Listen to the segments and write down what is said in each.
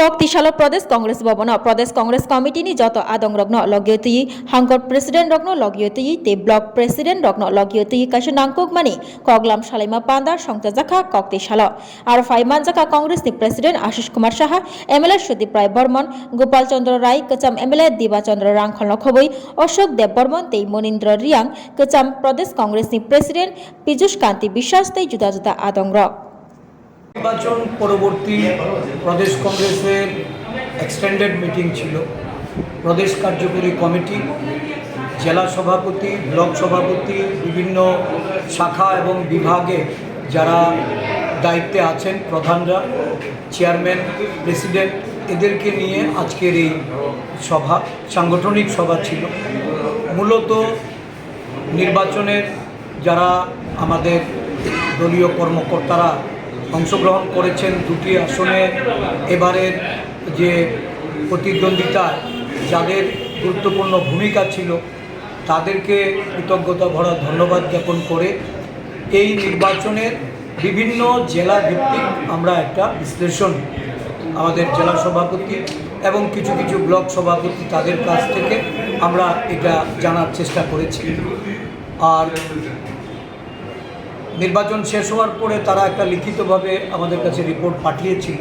কক্তিশাল প্রদেশ কংগ্রেস ভবন। প্রদেশ কংগ্রেস কমিটিনি যত আদং রগ্ন লগিয়তি হাঙ্কট প্রেসিডেন্ট রগ্ন লগিয়তি তে ব্লক প্রেসিডেন্ট রগ্ন লগিয়তি কাছে নাংকুকমানি কগলাম সালাইমা পান্দার সংজাজাখা কক্তিশাল আর ফাইমান জাখা কংগ্রেস নি প্রেসিডেন্ট আশিস কুমার সাহা, এমএলএ সুদীপ রায় বর্মন, গোপাল চন্দ্র রায়, কচাম এমএলএ দিবাচন্দ্র রাংখল খবই অশোক দেব বর্মন, তেই মনীন্দ্র রিয়াং, কচাম প্রদেশ কংগ্রেস নি প্রেসিডেন্ট পীযুষ কান্তি বিশ্বাস, তেই জুদা জুদা আদং রক। নির্বাচন পরবর্তী প্রদেশ কংগ্রেসের এক্সটেন্ডেড মিটিং ছিল। প্রদেশ কার্যকরী কমিটি, জেলা সভাপতি, ব্লক সভাপতি, বিভিন্ন শাখা এবং বিভাগে যারা দায়িত্বে আছেন প্রধানরা চেয়ারম্যান প্রেসিডেন্ট এদেরকে নিয়ে আজকের এই সভা, সাংগঠনিক সভা ছিল। মূলত নির্বাচনের যারা আমাদের দলীয় কর্মকর্তারা অংশগ্রহণ করেছেন দুটি আসনে। এবারের যে প্রতিদ্বন্দ্বিতায় যাদের গুরুত্বপূর্ণ ভূমিকা ছিল, তাদেরকে কৃতজ্ঞতা ভরা ধন্যবাদ জ্ঞাপন করে এই নির্বাচনের বিভিন্ন জেলা ভিত্তিক আমরা একটা বিশ্লেষণ, আমাদের জেলা সভাপতি এবং কিছু কিছু ব্লক সভাপতি তাদের কাছ থেকে আমরা এটা জানার চেষ্টা করেছি। আর নির্বাচন শেষ হওয়ার পরে তারা একটা লিখিতভাবে আমাদের কাছে রিপোর্ট পাঠিয়েছিল।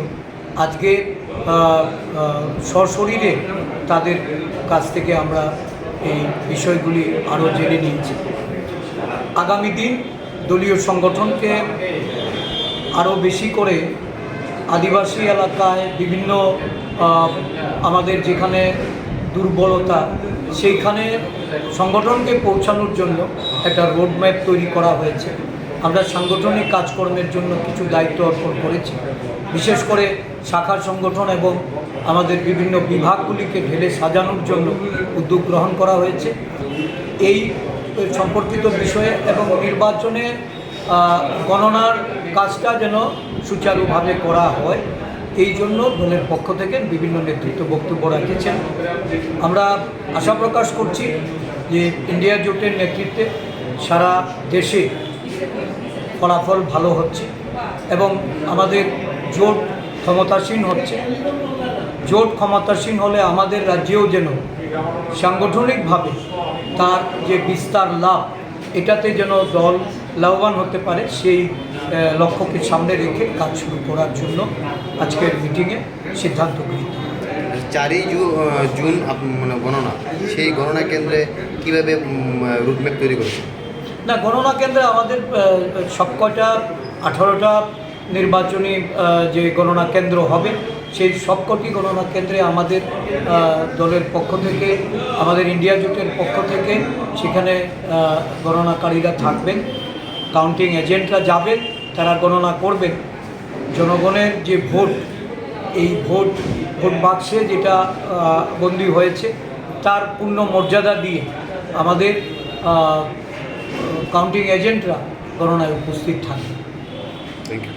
আজকে সশরীরে তাদের কাছ থেকে আমরা এই বিষয়গুলি আরও জেনে নিয়েছি। আগামী দিন দলীয় সংগঠনকে আরও বেশি করে আদিবাসী এলাকায় বিভিন্ন আমাদের যেখানে দুর্বলতা, সেইখানে সংগঠনকে পৌঁছানোর জন্য একটা রোডম্যাপ তৈরি করা হয়েছে। আমরা সাংগঠনিক কাজকর্মের জন্য কিছু দায়িত্ব অর্পণ করেছি। বিশেষ করে শাখার সংগঠন এবং আমাদের বিভিন্ন বিভাগগুলিকে ঢেলে সাজানোর জন্য উদ্যোগ গ্রহণ করা হয়েছে। এই সম্পর্কিত বিষয়ে এবং নির্বাচনে গণনার কাজটা যেন সুচারুভাবে করা হয়, এই জন্য দলের পক্ষ থেকে বিভিন্ন নেতৃত্ব বক্তব্য রাখেছেন। আমরা আশা প্রকাশ করছি যে ইন্ডিয়া জোটের নেতৃত্বে সারা দেশে ফলাফল ভালো হচ্ছে এবং আমাদের জোট ক্ষমতাসীন হচ্ছে। জোট ক্ষমতাসীন হলে আমাদের রাজ্যেও যেন সাংগঠনিকভাবে তার যে বিস্তার লাভ, এটাতে যেন দল লাভবান হতে পারে, সেই লক্ষ্যকে সামনে রেখে কাজ শুরু করার জন্য আজকের মিটিংয়ে সিদ্ধান্ত গৃহীত চারই জুন মানে গণনা, সেই গণনা কেন্দ্রে কীভাবে রুটম্যাপ তৈরি করেছে না, গণনা কেন্দ্রে আমাদের সবকটা আঠারোটা নির্বাচনী যে গণনা কেন্দ্র হবে, সেই সবকটি গণনা কেন্দ্রে আমাদের দলের পক্ষ থেকে, আমাদের ইন্ডিয়া জোটের পক্ষ থেকে সেখানে গণনাকারীরা থাকবেন, কাউন্টিং এজেন্টরা যাবেন, তারা গণনা করবেন। জনগণের যে ভোট, এই ভোট ভোট বাক্সে যেটা বন্দী হয়েছে, তার পূর্ণ মর্যাদা দিয়ে আমাদের কাউন্টিং এজেন্টরা গণনায় উপস্থিত থাকে থ্যাংক ইউ